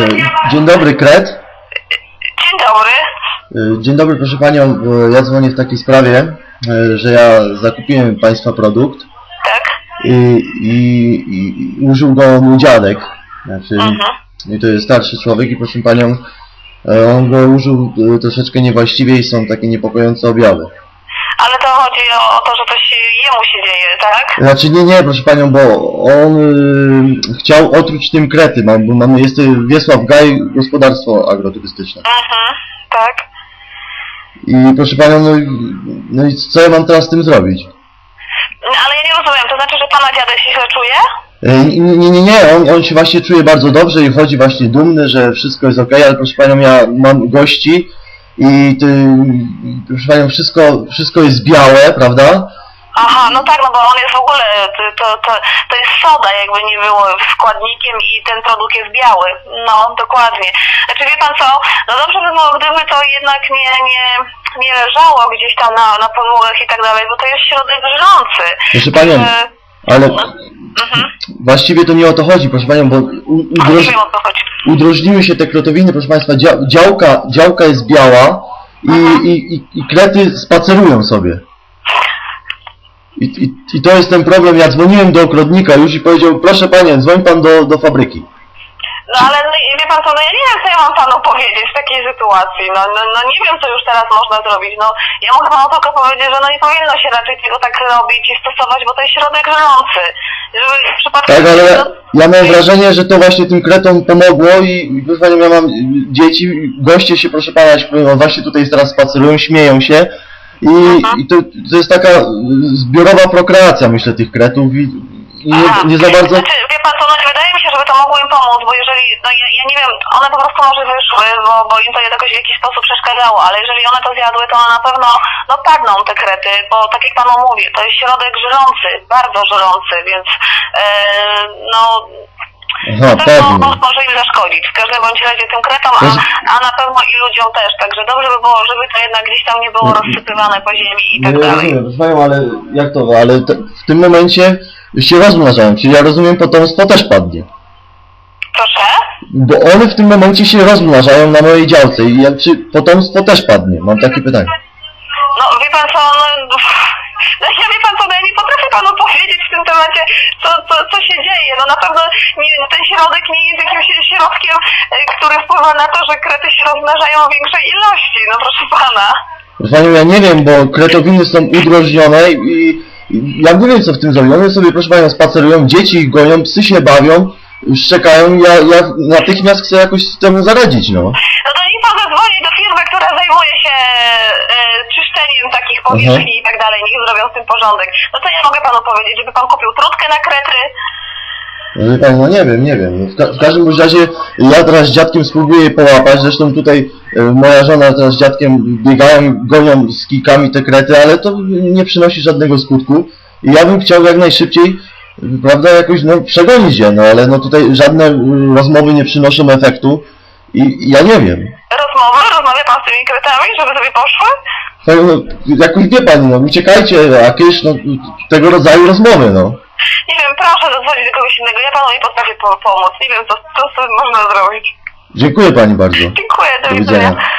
E, Dzień dobry, Kret. Dzień dobry. E, Dzień dobry, proszę Panią. Ja dzwonię w takiej sprawie, e, że ja zakupiłem Państwa produkt Tak? i, i, i, użył go mój dziadek. Znaczy, Mhm. i to jest starszy człowiek i proszę Panią, on go użył troszeczkę niewłaściwie i są takie niepokojące objawy. Ale to chodzi o, o to, że coś jemu się dzieje, tak? Znaczy nie, nie, proszę Panią, bo on y, chciał otruć tym krety. Mam, bo mamy, jest y, Wiesław Gaj, gospodarstwo agroturystyczne. Mhm. Tak. I proszę Panią, no, i- no i co ja mam teraz z tym zrobić? No, Ale ja nie rozumiem, to znaczy, że pana dziadek się źle czuje? Nie, nie, nie, nie, on, on się właśnie czuje bardzo dobrze i chodzi właśnie dumny, że wszystko jest ok, ale proszę Panią, ja mam gości i ty, proszę Panią, wszystko, wszystko jest białe, prawda? Aha, no tak, no bo on jest w ogóle, to, to, to, jest soda, jakby nie było składnikiem i ten produkt jest biały. No, dokładnie. Znaczy wie pan co, no dobrze by było, gdyby to jednak nie, nie, nie leżało gdzieś tam na, na podłogach i tak dalej, bo to jest środek żrący. Proszę Panią, ale Mhm. właściwie to nie o to chodzi, proszę Panią, bo u, A nie udroż, wiem o co chodzi. udrożniły się te krotowiny, proszę Państwa, dzia, działka, działka jest biała i, i, i, i krety spacerują sobie. I, i, I to jest ten problem, ja dzwoniłem do ogrodnika już i powiedział, proszę Panie, dzwoń Pan do, do fabryki. No ale no, wie pan co, no ja nie wiem co ja mam panu powiedzieć w takiej sytuacji. No, no, no nie wiem co już teraz można zrobić. No ja mogę panu tylko powiedzieć, że no nie powinno się raczej tego tak robić i stosować, bo to jest środek żrący. Żeby w przypadku... Tak, ale ja, mam wrażenie, że to właśnie tym kretom pomogło i proszę Panią, ja mam dzieci, goście się, proszę Pana, właśnie tutaj teraz spacerują, śmieją się i, i to, to jest taka zbiorowa prokreacja, myślę, tych kretów i, i nie, Aha. nie za bardzo... Znaczy, wie pan co, no wydaje żeby to mogło im pomóc, bo jeżeli, no ja, ja nie wiem, one po prostu może wyszły, bo, bo im to jakoś w jakiś sposób przeszkadzało, ale jeżeli one to zjadły, to one na pewno, no padną te krety, bo tak jak panu mówię, to jest środek żrący, bardzo żrący, więc, e, no, Aha, na pewno może im zaszkodzić, w każdym bądź razie tym kretom, a, a na pewno i ludziom też, także dobrze by było, żeby to jednak gdzieś tam nie było Nie- rozsypywane po ziemi i tak dalej. rozumiem, Panią, ale jak to, ale te, w tym momencie się rozmnażają, czyli ja rozumiem, potomstwo też padnie. Proszę? Bo one w tym momencie się rozmnażają na mojej działce i ja, czy potomstwo też padnie? Mam takie pytanie. No wie pan co, no, no ja wie pan co, no ja nie potrafię panu powiedzieć w tym temacie, co, co, co się dzieje. No na pewno nie, ten środek nie jest jakimś środkiem, e, który wpływa na to, że krety się rozmnażają w większej ilości, no proszę pana. Proszę Panią, ja nie wiem, bo kretowiny są udrożnione i, i ja nie wiem co w tym zrobią. One sobie, proszę Panią, spacerują, dzieci ich gonią, psy się bawią, szczekają i ja, ja natychmiast chcę jakoś temu zaradzić, no. No to niech pan zadzwoni do firmy, która zajmuje się e, czyszczeniem takich powierzchni i tak dalej, niech zrobią z tym porządek. No to ja mogę panu powiedzieć, żeby pan kupił trutkę na krety, No Pan, no nie wiem, nie wiem. W, ka w każdym bądź razie ja teraz z dziadkiem spróbuję połapać, zresztą tutaj e, moja żona teraz z dziadkiem biegają, gonią z kijkami te krety, ale to nie przynosi żadnego skutku. Ja bym chciał jak najszybciej, prawda, jakoś no, przegonić je, no ale no tutaj żadne y, rozmowy nie przynoszą efektu i i ja nie wiem. rozmowy, rozmawia pan z tymi kretami, żeby sobie poszły? Panią, No, jakoś wie Pani, no uciekajcie, jakieś no, tego rodzaju rozmowy, no. Nie wiem, proszę zadzwonić do kogoś innego, ja panu nie potrafię po pomóc, nie wiem co, co tym można zrobić. Dziękuję Pani bardzo. Dziękuję, do Do widzenia. widzenia.